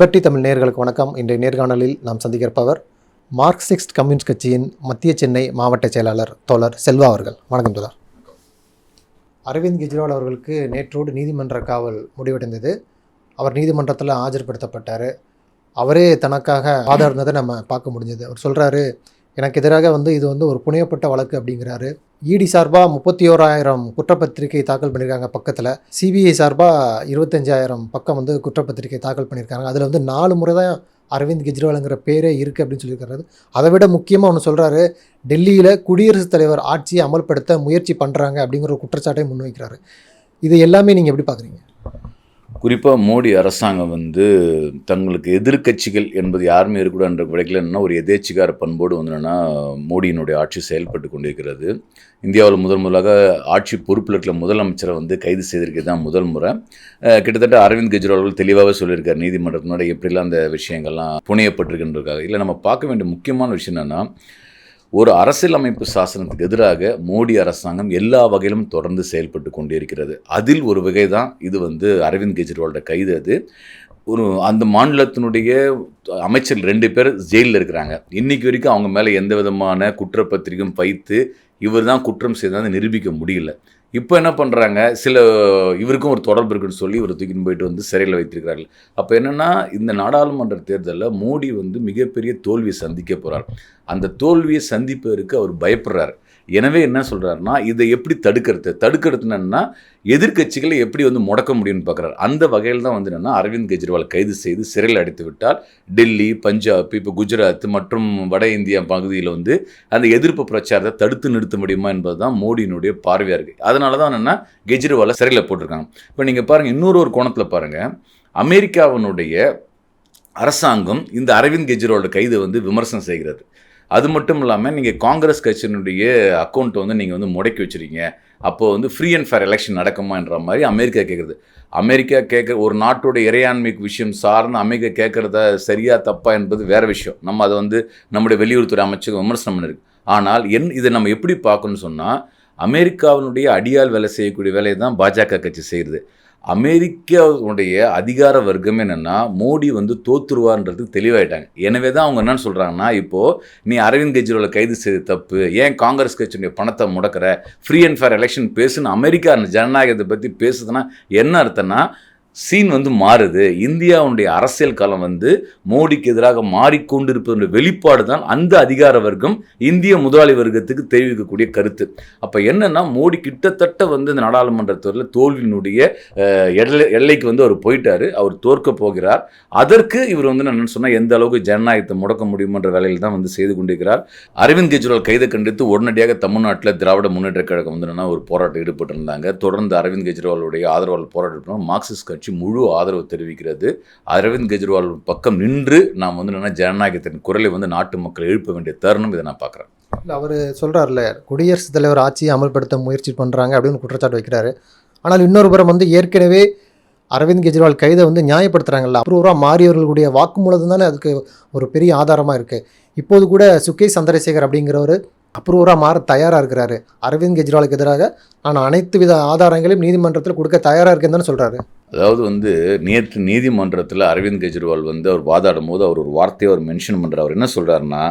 Liberty Tamil நேர்களுக்கு வணக்கம். இன்றைய நேர்காணலில் நாம் சந்திக்கிறப்பவர் மார்க்சிஸ்ட் கம்யூனிஸ்ட் கட்சியின் மத்திய சென்னை மாவட்ட செயலாளர் தோழர் செல்வா அவர்கள். வணக்கம் தோழர். அரவிந்த் கெஜ்ரிவால் அவர்களுக்கு நேற்றோடு நீதிமன்ற காவல் முடிவடைந்தது. அவர் நீதிமன்றத்தில் ஆஜர்படுத்தப்பட்டார். அவரே தனக்காக ஆதார்ந்ததை நம்ம பார்க்க முடிஞ்சது. அவர் சொல்கிறாரு எனக்கு எதிராக வந்து இது வந்து ஒரு புனையப்பட்ட வழக்கு அப்படிங்கிறாரு. இடி சார்பாக முப்பத்தி ஓராயிரம் குற்றப்பத்திரிகை தாக்கல் பண்ணியிருக்காங்க பக்கத்தில். சிபிஐ சார்பாக இருபத்தஞ்சாயிரம் பக்கம் வந்து குற்றப்பத்திரிகை தாக்கல் பண்ணியிருக்காங்க அதில் வந்து நாலு முறை தான் அரவிந்த் கெஜ்ரிவாலுங்கிற பேரே இருக்குது அப்படின்னு சொல்லியிருக்காரு அதை விட முக்கியமாக ஒன்று சொல்கிறாரு டெல்லியில் குடியரசுத் தலைவர் ஆட்சியை அமல்படுத்த முயற்சி பண்ணுறாங்க அப்படிங்கிற ஒரு குற்றச்சாட்டை முன்வைக்கிறாரு. இது எல்லாமே நீங்கள் எப்படி பார்க்குறீங்க குறிப்பாக மோடி அரசாங்கம் வந்து தங்களுக்கு எதிர்க்கட்சிகள் என்பது யாருமே இருக்கக்கூடாதுன்ற விடைக்கல ஒரு எதேச்சிகார பண்போடு வந்து மோடியினுடைய ஆட்சி செயல்பட்டு கொண்டிருக்கிறது. இந்தியாவில் முதல் முதலாக ஆட்சி பொறுப்பில் இருக்கிற முதலமைச்சரை வந்து கைது செய்திருக்கிறது தான் முதல் முறை. கிட்டத்தட்ட அரவிந்த் கெஜ்ரிவால் அவர்கள் தெளிவாகவே சொல்லியிருக்கார் நீதிமன்றத்தினோட எப்படிலாம் அந்த விஷயங்கள்லாம் புனையப்பட்டிருக்கின்றதுக்காக. இல்லை நம்ம பார்க்க வேண்டிய முக்கியமான விஷயம் என்னென்னா ஒரு அரசியலமைப்பு சாசனத்துக்கு எதிராக மோடி அரசாங்கம் எல்லா வகையிலும் தொடர்ந்து செயல்பட்டு கொண்டிருக்கிறது. அதில் ஒரு வகை தான் இது வந்து அரவிந்த் கெஜ்ரிவாலோட கைது அது. ஒரு அந்த மாநிலத்தினுடைய அமைச்சர் ரெண்டு பேர் ஜெயிலில் இருக்கிறாங்க. இன்றைக்கி வரைக்கும் அவங்க மேலே எந்த விதமான குற்றப்பத்திரிகையும் வைத்து இவர் தான் குற்றம் செய்ததை நிரூபிக்க முடியல. இப்போ என்ன பண்ணுறாங்க சில இவருக்கும் ஒரு தொடர்பு இருக்குன்னு சொல்லி இவர் தூக்கின்னு போயிட்டு வந்து சிறையில் வைத்திருக்கிறார்கள். அப்போ என்னென்னா இந்த நாடாளுமன்ற தேர்தலில் மோடி வந்து மிகப்பெரிய தோல்வியை சந்திக்க போகிறார் அந்த தோல்வியை சந்திப்பதற்கு அவர் பயப்படுறார். எனவே என்ன சொல்கிறாருன்னா இதை எப்படி தடுக்கிறது? தடுக்கிறது எதிர்கட்சிகளை எதிர்க்கட்சிகளை எப்படி வந்து முடக்க முடியும்னு பார்க்குறாரு அந்த வகையில் தான் வந்து என்னென்னா அரவிந்த் கெஜ்ரிவால் கைது செய்து சிறையில் அடைத்து விட்டால் டெல்லி பஞ்சாப் இப்போ குஜராத் மற்றும் வட இந்தியா பகுதியில் வந்து அந்த எதிர்ப்பு பிரச்சாரத்தை தடுத்து நிறுத்த முடியுமா என்பது தான் மோடியினுடைய பார்வையாக இருக்குது அதனால தான் என்னென்னா கெஜ்ரிவாலை சிறையில் போட்டிருக்காங்க. இப்போ நீங்கள் பாருங்கள் இன்னொரு ஒரு கோணத்தில் பாருங்கள் அமெரிக்காவினுடைய அரசாங்கம் இந்த அரவிந்த் கெஜ்ரிவாலோட கைதை வந்து விமர்சனம் செய்கிறது. அது மட்டும் இல்லாமல் நீங்கள் காங்கிரஸ் கட்சியினுடைய அக்கௌண்ட்டை வந்து நீங்கள் வந்து முடக்கி வச்சிருக்கீங்க. அப்போது வந்து ஃப்ரீ அண்ட் ஃபேர் எலெக்ஷன் நடக்குமான்ற மாதிரி அமெரிக்கா கேட்குறது அமெரிக்கா கேட்க ஒரு நாட்டோட இறையாண்மை விஷயம் சார்ந்து அமெரிக்கா கேட்குறத சரியா தப்பா என்பது வேறு விஷயம். நம்ம அதை வந்து நம்முடைய வெளியுறவுத்துறை அமைச்சகம் விமர்சனம் பண்ணிருக்கு. ஆனால் என் இதை நம்ம எப்படி பார்க்கணும்னு சொன்னால் அமெரிக்காவினுடைய அடியால் வேலை செய்யக்கூடிய வேலையை தான் பாஜக கட்சி செய்கிறது அமெரிக்காவுடைய அதிகார வர்க்கம் என்னென்னா மோடி வந்து தோத்துருவார்ன்றது தெளிவாயிட்டாங்க. எனவே தான் அவங்க என்னென்னு சொல்கிறாங்கன்னா இப்போது நீ அரவிந்த் கெஜ்ரிவாலை கைது செய்த தப்பு ஏன் காங்கிரஸ் கட்சியுடைய பணத்தை முடக்கிற ஃப்ரீ அண்ட் ஃபேர் எலெக்ஷன் பேசுன்னு அமெரிக்கா ஜனநாயகத்தை பற்றி பேசுதுன்னா என்ன அர்த்தம்னா சீன் வந்து மாறுது. இந்தியாவுடைய அரசியல் காலம் வந்து மோடிக்கு எதிராக மாறிக்கொண்டிருப்பதனுடைய வெளிப்பாடு தான் அந்த அதிகார வர்க்கம் இந்திய முதலாளி வர்க்கத்துக்கு தெரிவிக்கக்கூடிய கருத்து. அப்போ என்னன்னா மோடி கிட்டத்தட்ட வந்து இந்த நாடாளுமன்றத்தில் தோல்வியினுடைய எல்லை எல்லைக்கு வந்து அவர் போயிட்டார். அவர் தோற்க போகிறார். அதற்கு இவர் வந்து என்னன்னு சொன்னால் எந்த அளவுக்கு ஜனநாயகத்தை முடக்க முடியுமன்ற வேலையில் தான் வந்து செய்து கொண்டிருக்கிறார். அரவிந்த் கெஜ்ரிவால் கைதை கண்டித்து உடனடியாக தமிழ்நாட்டில் திராவிட முன்னேற்ற கழகம் வந்து என்னன்னா ஒரு போராட்டம் ஈடுபட்டிருந்தாங்க. தொடர்ந்து அரவிந்த் கெஜ்ரிவாலுடைய ஆதரவாளர் போராட்டம் மார்க்சிஸ்ட் கட்சி முழு ஆதரவு தெரிவிக்கிறது. அரவிந்த் கெஜ்ரிவால் பக்கம் நின்று நாம் வந்து என்னன்னா ஜனநாயகத்தின் குரலை வந்து நாட்டு மக்கள் எழுப்ப வேண்டிய தருணம் இதை நான் பார்க்குறேன். இல்லை அவர் சொல்கிறார்ல குடியரசுத் தலைவர் ஆட்சியை அமல்படுத்த முயற்சி பண்ணுறாங்க அப்படின்னு குற்றச்சாட்டு வைக்கிறாரு. ஆனால் இன்னொரு புறம் வந்து ஏற்கனவே அரவிந்த் கெஜ்ரிவால் கைதை வந்து நியாயப்படுத்துகிறாங்கல்ல அப்ரூவராக மாறியவர்களுடைய வாக்குமூலம் தானே அதுக்கு ஒரு பெரிய ஆதாரமாக இருக்குது இப்போது கூட சுகேஷ் சந்திரசேகர் அப்படிங்கிறவர் அப்ரூவராக மாற தயாராக இருக்கிறாரு. அரவிந்த் கெஜ்ரிவாலுக்கு எதிராக நான் அனைத்து வித ஆதாரங்களையும் நீதிமன்றத்தில் கொடுக்க தயாராக இருக்கேன்னு தானே சொல்கிறாரு அதாவது வந்து நேற்று நீதிமன்றத்தில் அரவிந்த் கெஜ்ரிவால் வந்து அவர் வாதாடும் போது அவர் ஒரு வார்த்தையை அவர் மென்ஷன் பண்ணுறார் அவர் என்ன சொல்கிறாருன்னா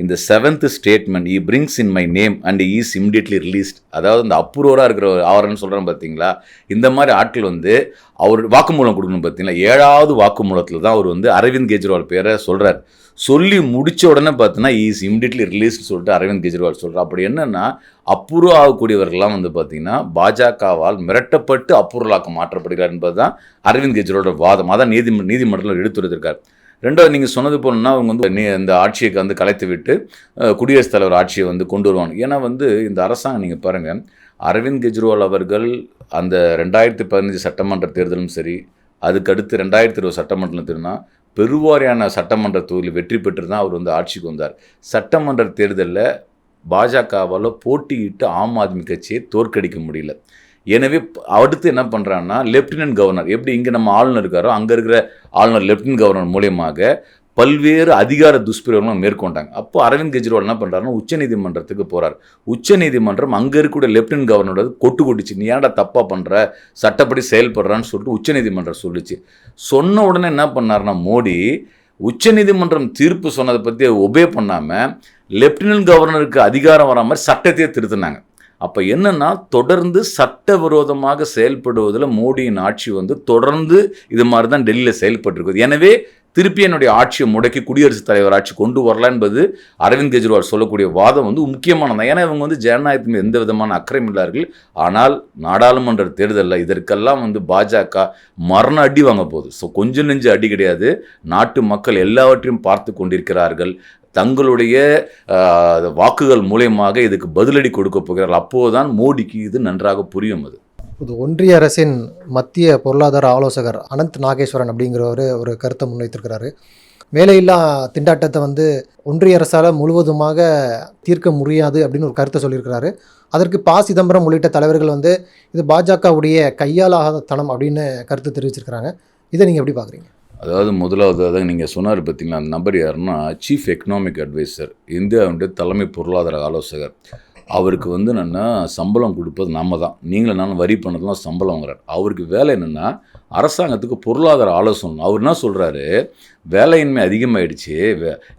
இந்த seventh statement he brings in my name and is immediately released அதாவது இந்த அப்ரூவராக இருக்கிற ஆவரன்னு சொல்கிறேன் பார்த்தீங்களா இந்த மாதிரி ஆட்கள் வந்து அவர் வாக்குமூலம் கொடுக்கணும் பார்த்தீங்களா ஏழாவது வாக்குமூலத்தில் தான் அவர் வந்து அரவிந்த் கெஜ்ரிவால் பேரை சொல்கிறார் சொல்லி முடிச்ச உடனே பார்த்தீங்கன்னா இஸ் இமிடியட்லி ரிலீஸ்னு சொல்லிட்டு அரவிந்த் கெஜ்ரிவால் சொல்கிறார் அப்படி என்னென்னா அப்ரூவ் ஆகக்கூடியவர்கள்லாம் வந்து பார்த்தீங்கன்னா பாஜகவால் மிரட்டப்பட்டு அப்ரூவலாக்க மாற்றப்படுகிறார் என்பது தான் அரவிந்த் கெஜ்ரிவாலோட வாதம். அதான் நீதி நீதிமன்றத்தில் எடுத்துரைத்திருக்கார். ரெண்டாவது நீங்கள் சொன்னது போலன்னா அவங்க வந்து நீ இந்த ஆட்சியை வந்து கலைத்து விட்டு குடியரசுத் தலைவர் ஆட்சியை வந்து கொண்டு வருவாங்க. ஏன்னா வந்து இந்த அரசாங்கம் நீங்கள் பாருங்கள் அரவிந்த் கெஜ்ரிவால் அவர்கள் அந்த ரெண்டாயிரத்தி பதினஞ்சு சட்டமன்ற தேர்தலும் சரி அதுக்கடுத்து ரெண்டாயிரத்தி இருபது சட்டமன்றத்தில்னா பெருவாரியான சட்டமன்ற தொகுதியில் வெற்றி பெற்று தான் அவர் வந்து ஆட்சிக்கு வந்தார். சட்டமன்ற தேர்தலில் பாஜகவால் போட்டியிட்டு ஆம் ஆத்மி கட்சியை தோற்கடிக்க முடியல. எனவே அடுத்து என்ன பண்ணுறான்னா லெப்டினன்ட் கவர்னர் எப்படி இங்கே நம்ம ஆளுநர் இருக்காரோ அங்கே இருக்கிற ஆளுநர் லெப்டினன்ட் கவர்னர் மூலியமாக பல்வேறு அதிகார துஷ்பிரயோகம் மேற்கொண்டாங்க. அப்போ அரவிந்த் கெஜ்ரிவால் என்ன பண்ணுறாருன்னா உச்சநீதிமன்றத்துக்கு போகிறார் உச்சநீதிமன்றம் அங்கே இருக்கக்கூடிய லெப்டினன்ட் கவர்னரோட கொட்டு கொட்டுச்சு. நீ ஏன்டா தப்பாக பண்ணுற சட்டப்படி செயல்படுறான்னு சொல்லிட்டு உச்சநீதிமன்றம் சொல்லிச்சு. சொன்ன உடனே என்ன பண்ணாருன்னா மோடி உச்சநீதிமன்றம் தீர்ப்பு சொன்னதை பற்றி ஒபே பண்ணாமல் லெப்டினன்ட் கவர்னருக்கு அதிகாரம் வரா மாதிரி சட்டத்தையே திருத்தினாங்க. அப்போ என்னென்னா தொடர்ந்து சட்டவிரோதமாக செயல்படுவதில் மோடியின் ஆட்சி வந்து தொடர்ந்து இது மாதிரி தான் டெல்லியில் செயல்பட்டுருக்குது. எனவே திருப்பி என்னுடைய ஆட்சியை முடக்கி குடியரசுத் தலைவர் ஆட்சி கொண்டு வரலாம் என்பது அரவிந்த் கெஜ்ரிவால் சொல்லக்கூடிய வாதம் வந்து முக்கியமானது. ஏன்னா இவங்க வந்து ஜனநாயகத்தின் மீது எந்த விதமான அக்கறையும் இல்லார்கள் ஆனால் நாடாளுமன்ற தேர்தலில் இதற்கெல்லாம் வந்து பாஜக மரண அடி வாங்க போகுது. ஸோ கொஞ்சம் நெஞ்சு அடி கிடையாது. நாட்டு மக்கள் எல்லாவற்றையும் பார்த்து கொண்டிருக்கிறார்கள். தங்களுடைய வாக்குகள் மூலியமாக இதுக்கு பதிலடி கொடுக்க போகிறார்கள். அப்போதுதான் மோடிக்கு இது நன்றாக புரியும் அது. இது ஒன்றிய அரசின் மத்திய பொருளாதார ஆலோசகர் அனந்த் நாகேஸ்வரன் அப்படிங்கிறவர் ஒரு கருத்தை முன்வைத்திருக்கிறாரு. வேலையில்லா திண்டாட்டத்தை வந்து ஒன்றிய அரசால் முழுவதுமாக தீர்க்க முடியாது அப்படின்னு ஒரு கருத்தை சொல்லியிருக்கிறாரு. அதற்கு ப. சிதம்பரம் உள்ளிட்ட தலைவர்கள் வந்து இது பாஜகவுடைய கையாலாகாத தனம் அப்படின்னு கருத்து தெரிவிச்சிருக்கிறாங்க. இதை நீங்கள் எப்படி பார்க்குறீங்க அதாவது முதலாவது அதாவது நீங்கள் சொன்னார் பார்த்தீங்களா அந்த நபர் யாருன்னா சீஃப் எக்கனாமிக் அட்வைசர் இந்தியாவுடைய தலைமை பொருளாதார ஆலோசகர். அவருக்கு வந்து என்னென்னா சம்பளம் கொடுப்பது நம்ம தான் நீங்களும் நானும் வரி பண்ணதெல்லாம் சம்பளம் அவருக்கு வேலை என்னென்னா அரசாங்கத்துக்கு பொருளாதார ஆலோசனை. அவர் என்ன சொல்கிறாரு வேலையின்மை அதிகமாயிடுச்சு.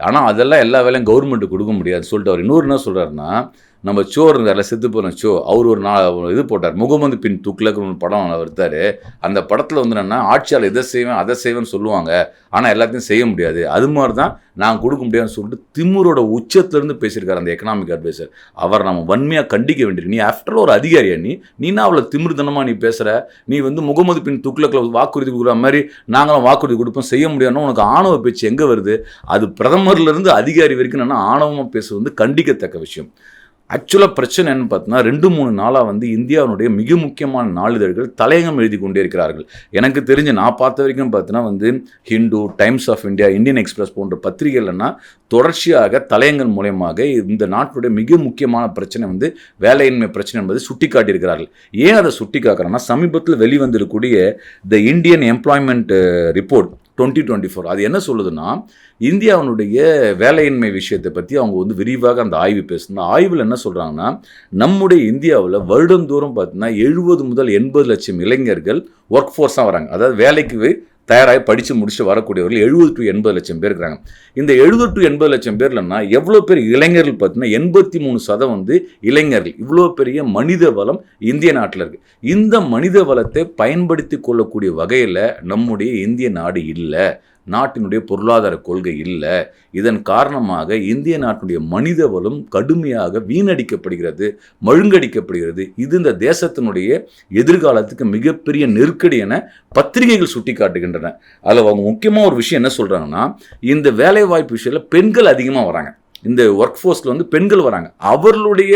ஆனால் அதெல்லாம் எல்லா வேலையும் கவர்மெண்ட்டு கொடுக்க முடியாது சொல்லிட்டு அவர் இன்னொரு என்ன சொல்கிறாருன்னா நம்ம சோ இருந்தார்ல செத்து போன சோ அவர் ஒரு நாள் இது போட்டார். முகமது பின் துக்ளக்னு ஒரு படம் வருத்தார் அந்த படத்தில் வந்து என்னென்னா ஆட்சியாளர் இதை செய்வேன் அதை செய்வேன்னு சொல்லுவாங்க. ஆனால் எல்லாத்தையும் செய்ய முடியாது. அது மாதிரி தான் நான் கொடுக்க முடியாதுன்னு சொல்லிட்டு திமுரோட உச்சத்துலேருந்து பேசியிருக்காரு அந்த எக்கனாமிக் அட்வைசர் அவர் நம்ம வன்மையாக கண்டிக்க வேண்டியிருக்கு. நீ ஆஃப்டர் ஒரு அதிகாரியா நீ? நீனா அவ்வளோ திமிர்தனமாக நீ பேசுகிற நீ வந்து முகமது பின் துக்ளக்கில் வாக்குறுதி கொடுக்குற மாதிரி நாங்களும் வாக்குறுதி கொடுப்போம் செய்ய முடியாதுன்னு உனக்கு ஆணவ பேச்சு எங்கே வருது? அது பிரதமர்லேருந்து அதிகாரி வரைக்கும் என்னென்னா ஆணவமாக பேசுவது வந்து கண்டிக்கத்தக்க விஷயம். ஆக்சுவலாக பிரச்சனை என்னன்னு பார்த்தீங்கன்னா ரெண்டு மூணு நாளாக வந்து இந்தியாவினுடைய மிக முக்கியமான நாளிதழ்கள் தலையங்கம் எழுதி கொண்டே இருக்கிறார்கள். எனக்கு தெரிஞ்சு நான் பார்த்த வரைக்கும் பார்த்தீங்கன்னா வந்து Hindu Times of India Indian Express போன்ற பத்திரிகைகள்னா தொடர்ச்சியாக தலையங்கள் மூலயமாக இந்த நாட்டுடைய மிக முக்கியமான பிரச்சனை வந்து வேலையின்மை பிரச்சனை என்பதை சுட்டி காட்டியிருக்கிறார்கள் ஏன் அதை சுட்டி காட்டுறேன்னா சமீபத்தில் வெளிவந்திருக்கக்கூடிய the Indian employment report twenty twenty four. அது என்ன சொல்லுதுன்னா இந்தியாவினுடைய வேலையின்மை விஷயத்தை பற்றி அவங்க வந்து விரிவாக அந்த ஆய்வு பேசுனா ஆய்வில் என்ன சொல்கிறாங்கன்னா நம்முடைய இந்தியாவில் வருடந்தோறும் பார்த்தீங்கன்னா எழுபது முதல் எண்பது லட்சம் இளைஞர்கள் ஒர்க் ஃபோர்ஸாக வராங்க. அதாவது வேலைக்கு தயாராகி படித்து முடிச்சு வரக்கூடியவர்கள் எழுபது டு எண்பது லட்சம் பேர் இருக்கிறாங்க. இந்த எழுபது டு எண்பது லட்சம் பேர்லன்னா எவ்வளோ பேர் இளைஞர்கள் பார்த்தீங்கன்னா எண்பத்தி மூணு சதம் வந்து இளைஞர்கள். இவ்வளோ பெரிய மனித வளம் இந்திய நாட்டில் இருக்குது இந்த மனித வளத்தை பயன்படுத்தி கொள்ளக்கூடிய வகையில் நம்முடைய இந்திய நாடு இல்லை. நாட்டினுடைய பொருளாதார கொள்கை இல்லை. இதன் காரணமாக இந்திய நாட்டினுடைய மனித வளம் கடுமையாக வீணடிக்கப்படுகிறது மழுங்கடிக்கப்படுகிறது. இது இந்த தேசத்தினுடைய எதிர்காலத்துக்கு மிகப்பெரிய நெருக்கடி என பத்திரிகைகள் சுட்டி காட்டுகின்றன அதில் அவங்க முக்கியமாக ஒரு விஷயம் என்ன சொல்கிறாங்கன்னா இந்த வேலைவாய்ப்பு விஷயத்தில் பெண்கள் அதிகமாக வராங்க. இந்த ஒர்க் ஃபோர்ஸில் வந்து பெண்கள் வராங்க. அவர்களுடைய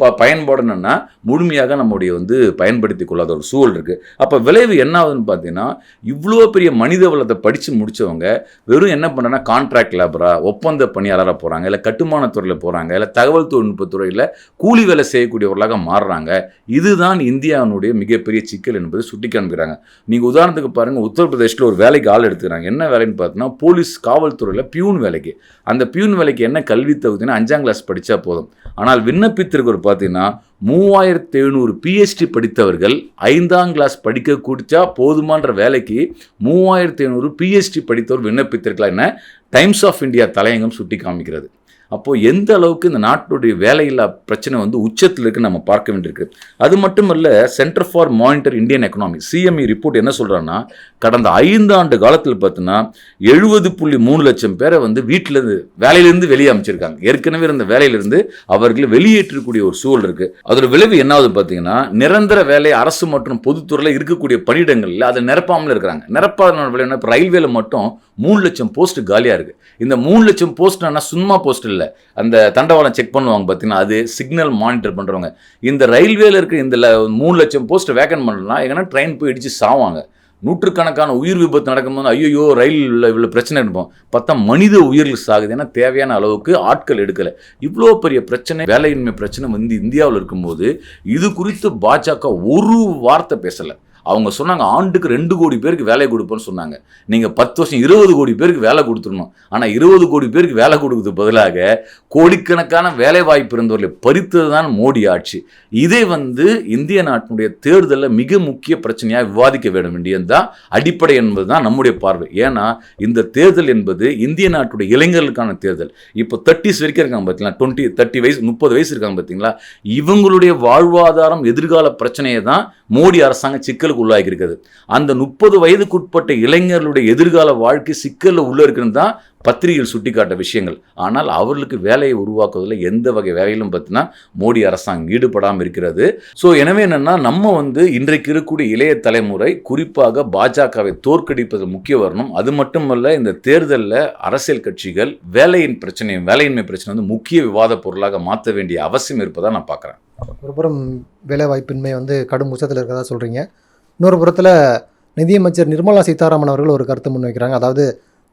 ப பயன்பாடு என்னென்னா முழுமையாக நம்முடைய வந்து பயன்படுத்தி கொள்ளாத ஒரு சூழல் இருக்குது அப்போ விளைவு என்ன ஆகுதுன்னு பார்த்தீங்கன்னா இவ்வளோ பெரிய மனித வளத்தை படித்து முடித்தவங்க வெறும் என்ன பண்ணுறேன்னா கான்ட்ராக்ட் லேபராக ஒப்பந்த பணியாளராக போகிறாங்க இல்லை கட்டுமானத்துறையில் போகிறாங்க இல்லை தகவல் தொழில்நுட்பத்துறையில் கூலி வேலை செய்யக்கூடியவர்களாக மாறுறாங்க. இதுதான் இந்தியாவினுடைய மிகப்பெரிய சிக்கல் என்பதை சுட்டி காண்பிக்கிறாங்க நீங்கள் உதாரணத்துக்கு பாருங்கள் உத்தரப்பிரதேசில் ஒரு வேலைக்கு ஆள் எடுத்துக்கிறாங்க. என்ன வேலைன்னு பார்த்தீங்கன்னா போலீஸ் காவல்துறையில் பியூன் வேலைக்கு. அந்த பியூன் வேலைக்கு என்ன கல்வி தகுதினா அஞ்சாம் கிளாஸ் படித்தா போதும். ஆனால் விண்ணப்பித்திருக்கிற பார்த்தீங்கன்னா மூவாயிரத்து எழுநூறு பிஹெச்டி படித்தவர்கள் ஐந்தாம் கிளாஸ் படிக்க குடிச்சா போதுமான்ற வேலைக்கு மூவாயிரத்து எழுநூறு பிஹெச்டி படித்தவர் விண்ணப்பித்திருக்கலாம் என்ன டைம்ஸ் ஆஃப் இந்தியா தலையங்கம் சுட்டி காமிக்கிறது அப்போது எந்த அளவுக்கு இந்த நாட்டுடைய வேலையில்லா பிரச்சனை வந்து உச்சத்தில் இருக்கு நம்ம பார்க்க வேண்டியிருக்கு. அது மட்டுமல்ல centre for monitor Indian economy CMIE report என்ன சொல்கிறான்னா கடந்த ஐந்து ஆண்டு காலத்தில் பார்த்தீங்கன்னா எழுபது புள்ளி மூணு லட்சம் பேரை வந்து வீட்டிலேருந்து வேலையிலேருந்து வெளியே அமைச்சிருக்காங்க. ஏற்கனவே இருந்த வேலையிலிருந்து அவர்களை வெளியேற்றக்கூடிய ஒரு சூழல் இருக்குது அதோட விளைவு என்னாவது பார்த்தீங்கன்னா நிரந்தர வேலை அரசு மற்றும் பொதுத்துறையில் இருக்கக்கூடிய பணியிடங்களில் அதை நிரப்பாமல் இருக்கிறாங்க. நிரப்பாத விளைவுன்னா இப்போ ரயில்வேல மட்டும் மூணு லட்சம் போஸ்ட் காலியாக இருக்குது இந்த மூணு லட்சம் போஸ்ட்னா சும்மா போஸ்ட் இல்லை. அந்த தண்டவாளம் செக் பண்ணுவாங்க பார்த்தீங்கன்னா அது சிக்னல் மானிட்டர் பண்ணுறவங்க இந்த ரயில்வேல இருக்க இந்த ல- மூணு லட்சம் போஸ்ட் வேக்கன் பண்ணலாம். எங்கன்னா ட்ரெயின் போய் இடிச்சு சாவாங்க. நூற்றுக்கணக்கான உயிர் விபத்து நடக்கும்போது ஐயோ ரயில் இவ்வளோ பிரச்சனை இருப்போம். பார்த்தா மனித உயிர்கள் சாகுது. ஏன்னா தேவையான அளவுக்கு ஆட்கள் எடுக்கலை. இவ்வளோ பெரிய பிரச்சனை வேலையின்மை பிரச்சனை வந்து இந்தியாவில் இருக்கும்போது இது குறித்து பாஜக ஒரு வார்த்தை பேசலை. அவங்க சொன்னாங்க ஆண்டுக்கு ரெண்டு கோடி பேருக்கு வேலை கொடுப்போம்னு சொன்னாங்க. நீங்கள் பத்து வருஷம் இருபது கோடி பேருக்கு வேலை கொடுத்துடணும். ஆனால் இருபது கோடி பேருக்கு வேலை கொடுக்கறதுக்கு பதிலாக கோடிக்கணக்கான வேலை வாய்ப்பு இருந்தவர்களை பறித்தது தான் மோடி ஆட்சி. இதை வந்து இந்திய நாட்டினுடைய தேர்தலில் மிக முக்கிய பிரச்சனையாக விவாதிக்க வேண்டும் வேண்டியது தான் அடிப்படை என்பது தான் நம்முடைய பார்வை. ஏன்னா இந்த தேர்தல் என்பது இந்திய நாட்டுடைய இளைஞர்களுக்கான தேர்தல். இப்போ தேர்ட்டிஸ் வரைக்கும் இருக்காங்க பார்த்தீங்களா டுவெண்ட்டி தேர்ட்டி வயசு முப்பது வயசு இருக்காங்க பார்த்தீங்களா இவங்களுடைய வாழ்வாதாரம் எதிர்கால பிரச்சனையை தான் மோடி அரசாங்கம் சிக்கலுக்கு உள்ளாகி இருக்குது. அந்த முப்பது வயதுக்குட்பட்ட இளைஞர்களுடைய எதிர்கால வாழ்க்கை சிக்கலில் உள்ள இருக்குன்னு தான் பத்திரிகைகள் சுட்டிக்காட்ட விஷயங்கள். ஆனால் அவர்களுக்கு வேலையை உருவாக்குவதில் எந்த வகை வேலையிலும் பார்த்தீங்கன்னா மோடி அரசாங்கம் ஈடுபடாமல் இருக்கிறது. ஸோ எனவே என்னென்னா நம்ம வந்து இன்றைக்கு இருக்கக்கூடிய இளைய தலைமுறை குறிப்பாக பாஜகவை தோற்கடிப்பது முக்கிய வரணும். அது மட்டுமல்ல இந்த தேர்தலில் அரசியல் கட்சிகள் வேலையின் பிரச்சனை வேலையின்மை பிரச்சனை வந்து முக்கிய விவாத பொருளாக மாற்ற வேண்டிய அவசியம் இருப்பதாக நான் பார்க்குறேன். ஒருபுறம் வேலைவாய்ப்பின்மை வந்து கடும் உச்சத்தில் இருக்கிறதா சொல்கிறீங்க இன்னொரு புறத்தில் நிதியமைச்சர் நிர்மலா சீதாராமன் அவர்கள் ஒரு கருத்து முன்வைக்கிறாங்க. அதாவது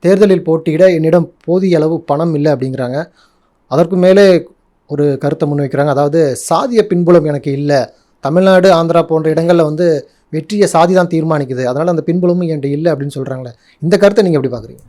தேர்தலில் போட்டியிட என்னிடம் போதிய அளவு பணம் இல்லை அப்படிங்கிறாங்க. அதற்கு மேலே ஒரு கருத்தை முன்வைக்கிறாங்க. அதாவது சாதிய பின்புலம் எனக்கு இல்லை. தமிழ்நாடு ஆந்திரா போன்ற இடங்களில் வந்து வெற்றியை சாதி தான் தீர்மானிக்குது. அதனால் அந்த பின்புலமும் என்கிட்ட இல்லை அப்படின்னு சொல்கிறாங்களே இந்த கருத்தை நீங்கள் எப்படி பார்க்குறீங்க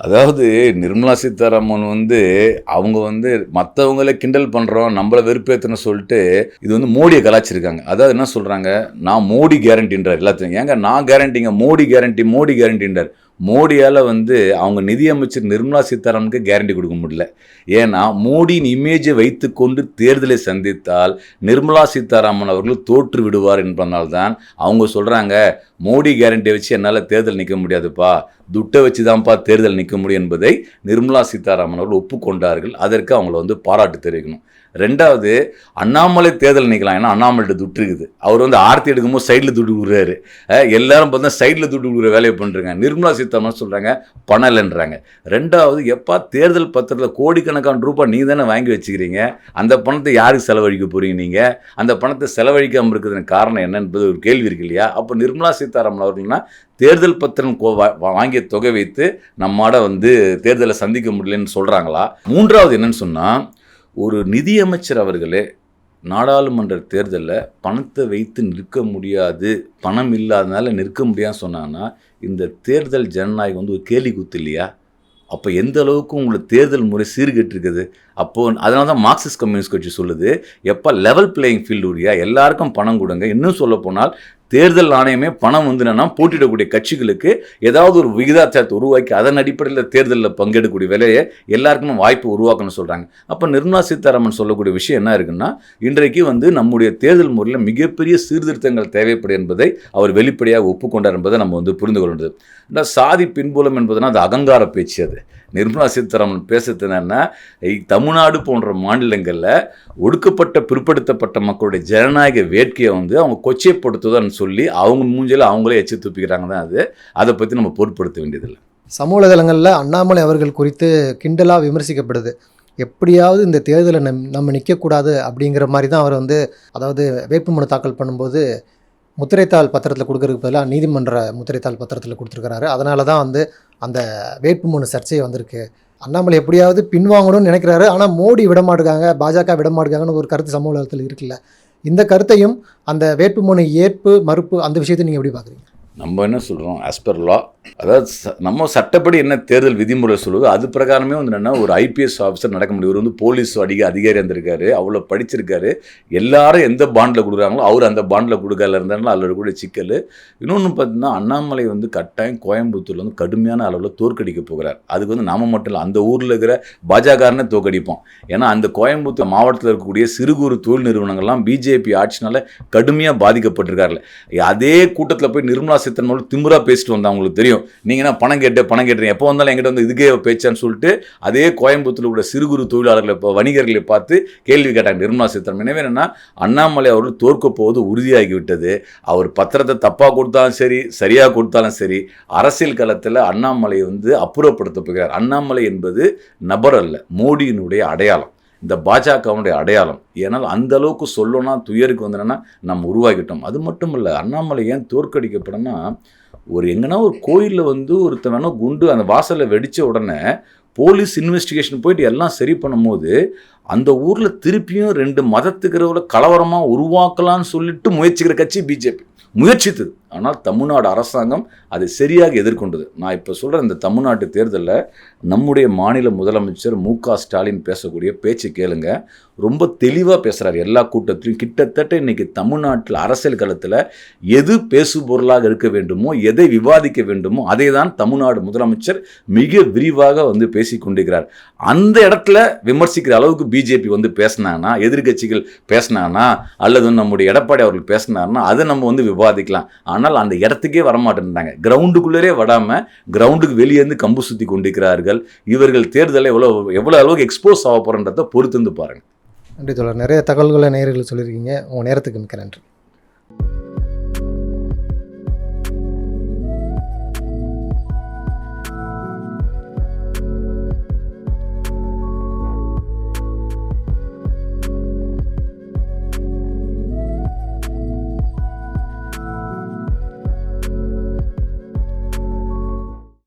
அதாவது நிர்மலா சீதாராமன் வந்து அவங்க வந்து மற்றவங்கள கிண்டல் பண்ணுறோம் நம்மளை வெறுப்பேற்றுன்னு சொல்லிட்டு இது வந்து மோடியை கலாச்சிருக்காங்க. அதாவது என்ன சொல்கிறாங்க நான் மோடி கேரண்டின்றார் எல்லாத்தையும் ஏங்க நான் கேரண்டிங்க மோடி கேரண்டி மோடி கேரண்டின்றார் மோடியால் வந்து அவங்க நிதியமைச்சர் நிர்மலா சீதாராமனுக்கு கேரண்டி கொடுக்க முடியல. ஏன்னா மோடியின் இமேஜை வைத்துக்கொண்டு தேர்தலை சந்தித்தால் நிர்மலா சீதாராமன் அவர்கள் தோற்று விடுவார் என்பதனால்தான் அவங்க சொல்கிறாங்க மோடி கேரண்டியை வச்சு என்னால் தேர்தல் நிற்க முடியாதுப்பா. துட்டை வச்சு தான்ப்பா தேர்தல் நிற்க முடியும் என்பதை நிர்மலா சீதாராமன் அவர்கள் ஒப்புக்கொண்டார்கள். அதற்கு அவங்கள வந்து பாராட்டு தெரிவிக்கணும். ரெண்டாவது அண்ணாமலை தேர்தல் நிற்கலாம் ஏன்னா அண்ணாமலைகிட்ட துட்டு இருக்குது. அவர் வந்து ஆர்த்தி எடுக்கும்போது சைடில் துட்டு விடுறாரு எல்லாரும் பார்த்தா சைடில் துட்டு விடுற வேலையை பண்ணுறாங்க நிர்மலா சீதாராமன் சொல்கிறாங்க பணம் இல்லைன்றாங்க ரெண்டாவது எப்பா தேர்தல் பத்திரத்தில் கோடிக்கணக்கான ரூபாய் நீ தானே வாங்கி வச்சுக்கிறீங்க? அந்த பணத்தை யாருக்கு செலவழிக்க போகிறீங்க நீங்கள் அந்த பணத்தை செலவழிக்காமல் இருக்கிறதுக்கு காரணம் என்னன்றது ஒரு கேள்வி இருக்கு இல்லையா? அப்போ நிர்மலா சீதாராமன் அவர்கள்னா தேர்தல் பத்திரம் கோ- வா- வாங்கிய தொகை வைத்து நம்மாட வந்து தேர்தலை சந்திக்க முடியலன்னு சொல்கிறாங்களா மூன்றாவது என்னன்னு சொன்னால் ஒரு நிதியமைச்சர் அவர்களே நாடாளுமன்ற தேர்தலில் பணத்தை வைத்து நிற்க முடியாது பணம் இல்லாதனால நிற்க முடியாதுன்னு சொன்னாங்கன்னா இந்த தேர்தல் ஜனநாயகம் வந்து ஒரு கேலி குத்து இல்லையா? அப்போ எந்த அளவுக்கு உங்களுக்கு தேர்தல் முறை சீர்கெட்டிருக்குது? அப்போது அதனால தான் மார்க்சிஸ்ட் கம்யூனிஸ்ட் கட்சி சொல்லுது எப்போ லெவல் பிளேயிங் ஃபீல்டு உடைய எல்லாருக்கும் பணம் கொடுங்க. இன்னும் சொல்ல போனால் தேர்தல் ஆணையமே பணம் வந்து என்னன்னா போட்டியிடக்கூடிய கட்சிகளுக்கு ஏதாவது ஒரு விகிதாச்சாரத்தை உருவாக்கி அதன் அடிப்படையில் தேர்தலில் பங்கெடுக்கக்கூடிய வேலையை எல்லாருக்குமே வாய்ப்பு உருவாக்கணும்னு சொல்கிறாங்க அப்போ நிர்மலா சீதாராமன் சொல்லக்கூடிய விஷயம் என்ன இருக்குன்னா இன்றைக்கு வந்து நம்முடைய தேர்தல் முறையில் மிகப்பெரிய சீர்திருத்தங்கள் தேவைப்படும் என்பதை அவர் வெளிப்படையாக ஒப்புக்கொண்டார் என்பதை நம்ம வந்து புரிந்து கொள்ள வேண்டியது இந்த சாதி பின்புலம் என்பதுனா அது அகங்கார பேச்சு அது. நிர்மலா சீதாராமன் பேசுறது என்னன்னா தமிழ்நாடு போன்ற மாநிலங்களில் ஒடுக்கப்பட்ட பிற்படுத்தப்பட்ட மக்களுடைய ஜனநாயக வேட்கையை வந்து அவங்க கொச்சைப்படுத்துவதுன்னு சொல்லி அவங்க மூஞ்சியில் அவங்களே எச்சு துப்பிக்கிறாங்க தான் அது. அதை பற்றி நம்ம பொருட்படுத்த வேண்டியதில்லை. சமூக தளங்களில் அண்ணாமலை அவர்கள் குறித்து கிண்டலாக விமர்சிக்கப்படுது. எப்படியாவது இந்த தேர்தலை நம் நம்ம நிற்கக்கூடாது அப்படிங்கிற மாதிரி தான் அவர் வந்து அதாவது வேட்புமனு தாக்கல் பண்ணும்போது முத்திரைத்தாள் பத்திரத்தில் கொடுக்கறதுக்கு பதிலாக நீதிமன்ற முத்திரைத்தாள் பத்திரத்தில் கொடுத்துருக்கிறாரு. அதனால தான் வந்து அந்த வேட்புமனு சர்ச்சை வந்திருக்கு. அண்ணாமலை எப்படியாவது பின்வாங்கணும்னு நினைக்கிறாரு. ஆனால் மோடி விட மாட்டுக்காங்க பாஜக விட மாட்டுக்காங்கன்னு ஒரு கருத்து சமூக இருக்குல்ல. இந்த கருத்தையும் அந்த வேட்புமனு ஏற்பு மறுப்பு அந்த விஷயத்தை நீங்கள் எப்படி பார்க்குறீங்க? நம்ம என்ன சொல்கிறோம் as per அதாவது ச- நம்ம சட்டப்படி என்ன தேர்தல் விதிமுறை சொல்லுதோ அது பிரகாரமே வந்து என்னென்னா ஒரு ஐபிஎஸ் ஆஃபீஸர் நடக்க முடியும். இவர் வந்து போலீஸ் அடிக்க அதிகாரி இருந்திருக்காரு அவ்வளோ படிச்சிருக்காரு. எல்லாரும் எந்த பாண்டில் கொடுக்குறாங்களோ அவர் அந்த பாண்டில் கொடுக்கல இருந்தாலும் அதில் கூட சிக்கல். இன்னொன்று பார்த்தீங்கன்னா அண்ணாமலை வந்து கட்டாயம் கோயம்புத்தூர்ல வந்து கடுமையான அளவில் தோற்கடிக்க போகிறார். அதுக்கு வந்து நாம மட்டும் இல்லை அந்த ஊரில் இருக்கிற பாஜகாரனே தோற்கடிப்போம். ஏன்னா அந்த கோயம்புத்தூர் மாவட்டத்தில் இருக்கக்கூடிய சிறு குறு தொழில் நிறுவனங்கள்லாம் பிஜேபி ஆட்சினால் கடுமையாக பாதிக்கப்பட்டிருக்காருல அதே கூட்டத்தில் போய் நிர்மலா சீதாராமன் திமுறா பேசிட்டு வந்தா அவங்களுக்கு தெரியும். நீங்கள் என்ன பணம் கேட்டு பணம் கேட்டுறீங்க. எப்போ வந்தாலும் எங்கிட்ட வந்து இதுக்கே பேச்சான்னு சொல்லிட்டு அதே கோயம்புத்தூரில் கூட சிறு குறு தொழிலாளர்களை இப்போ வணிகர்களை பார்த்து கேள்வி கேட்டாங்க. நிர்மலா சித்தன் எனவே என்னென்னா அண்ணாமலை அவர்கள் தோற்க போவது உறுதியாகி விட்டது அவர் பத்திரத்தை தப்பாக கொடுத்தாலும் சரி சரியாக கொடுத்தாலும் சரி அரசியல் களத்தில் அண்ணாமலை வந்து அப்புறப்படுத்த போகிறார். அண்ணாமலை என்பது நபர் அல்ல மோடியினுடைய அடையாளம். இந்த பாஜகவுடைய அடையாளம். ஏன்னால் அந்த அளவுக்கு சொல்லணும்னா துயருக்கு வந்து நம்ம உருவாக்கிட்டோம் அது மட்டும் இல்லை அண்ணாமலை ஏன் தோற்கடிக்கப்படனா ஒரு எங்கன்னா ஒரு கோயிலில் வந்து ஒருத்தன் வேணா குண்டு அந்த வாசலில் வெடித்த உடனே போலீஸ் இன்வெஸ்டிகேஷன் போயிட்டு எல்லாம் சரி பண்ணும்போது அந்த ஊரில் திருப்பியும் ரெண்டு மதத்துக்கிறவங்கள கலவரமாக உருவாக்கலாம்னு சொல்லிட்டு முயற்சிக்கிற கட்சி பிஜேபி. முயற்சித்தது. ஆனால் தமிழ்நாடு அரசாங்கம் அதை சரியாக எதிர்கொண்டது. நான் இப்போ சொல்கிற இந்த தமிழ்நாட்டு தேர்தலில் நம்முடைய மாநில முதலமைச்சர் மு க ஸ்டாலின் பேசக்கூடிய பேச்சு கேளுங்க. ரொம்ப தெளிவாக பேசுகிறார் எல்லா கூட்டத்திலையும் கிட்டத்தட்ட இன்றைக்கி தமிழ்நாட்டில் அரசியல் களத்தில் எது பேசு பொருளாக இருக்க வேண்டுமோ எதை விவாதிக்க வேண்டுமோ அதை தான் தமிழ்நாடு முதலமைச்சர் மிக விரிவாக வந்து பேசி கொண்டிருக்கிறார். அந்த இடத்துல விமர்சிக்கிற அளவுக்கு பிஜேபி வந்து பேசினாங்கன்னா எதிர்க்கட்சிகள் பேசினாங்கன்னா அல்லது நம்முடைய எடப்பாடி அவர்கள் பேசினார்னா அதை நம்ம வந்து விவாதிக்கலாம். ஆனால் அந்த இடத்துக்கே வரமாட்டேன்றாங்க. கிரவுண்டுக்குள்ளே வராமல் கிரவுண்டுக்கு வெளியே இருந்து கம்பு சுற்றி கொண்டிருக்கிறார்கள். இவர்கள் தேர்தலை எவ்வளோ எவ்வளோ அளவுக்கு எக்ஸ்போஸ் ஆக போகிறன்றதை பொறுத்து வந்து பாருங்கள் நன்றி தோழர். நிறைய தகவல்களை நேயர்கள் சொல்லியிருக்கீங்க. உங்கள் நேரத்துக்கு மிக்க நன்றி.